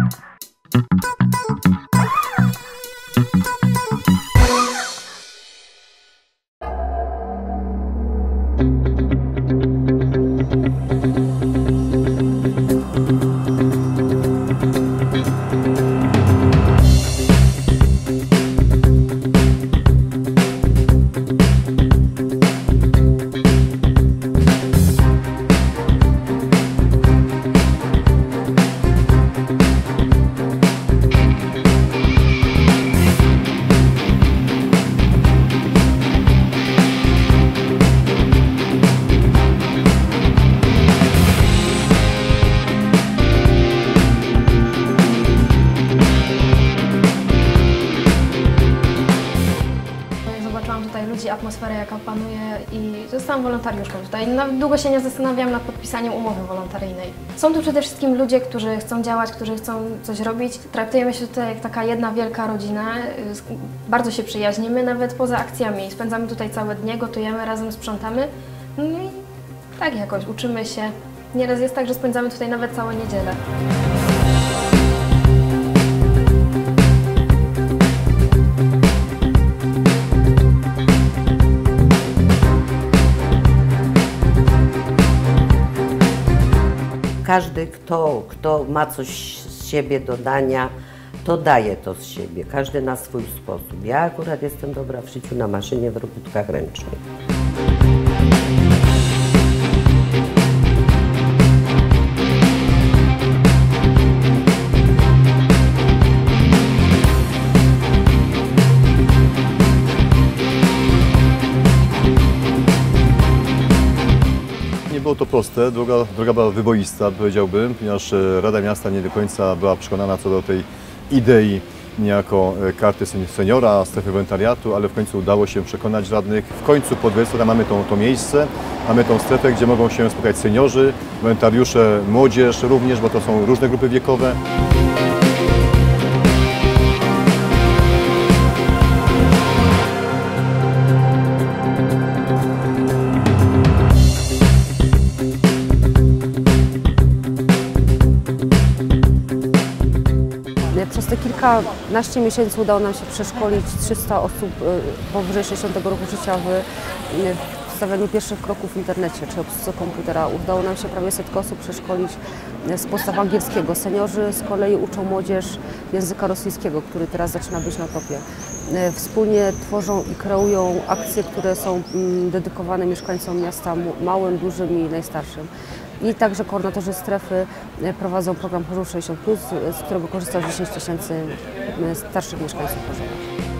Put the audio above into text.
Pop. Atmosferę jaka panuje i zostałam wolontariuszką tutaj. Nawet długo się nie zastanawiałam nad podpisaniem umowy wolontaryjnej. Są tu przede wszystkim ludzie, którzy chcą działać, którzy chcą coś robić. Traktujemy się tutaj jak taka jedna wielka rodzina. Bardzo się przyjaźnimy, nawet poza akcjami. Spędzamy tutaj całe dnie, gotujemy, razem sprzątamy. No i tak jakoś uczymy się. Nieraz jest tak, że spędzamy tutaj nawet całe niedzielę. Każdy, kto, kto ma coś z siebie do dania, to daje to z siebie. Każdy na swój sposób. Ja akurat jestem dobra w życiu na maszynie, w robótkach ręcznych. Nie było to proste, droga, droga była wyboista, powiedziałbym, ponieważ e, Rada Miasta nie do końca była przekonana co do tej idei niejako e, karty sen- seniora, strefy wolontariatu, ale w końcu udało się przekonać radnych. W końcu pod Welstem mamy to, to miejsce, mamy tą strefę, gdzie mogą się spotkać seniorzy, wolontariusze, młodzież również, bo to są różne grupy wiekowe. Te kilkanaście miesięcy udało nam się przeszkolić 300 osób y, powyżej 60 roku życia w, y, w stawianiu pierwszych kroków w internecie czy obsłudze komputera. Udało nam się prawie setkę osób przeszkolić y, z podstaw angielskiego. Seniorzy z kolei uczą młodzież języka rosyjskiego, który teraz zaczyna być na topie. Wspólnie tworzą i kreują akcje, które są mm, dedykowane mieszkańcom miasta, małym, dużym i najstarszym. I także koordynatorzy strefy e, prowadzą program Chorób 60+, z którego korzysta 10 tysięcy starszych mieszkańców Chorzowa.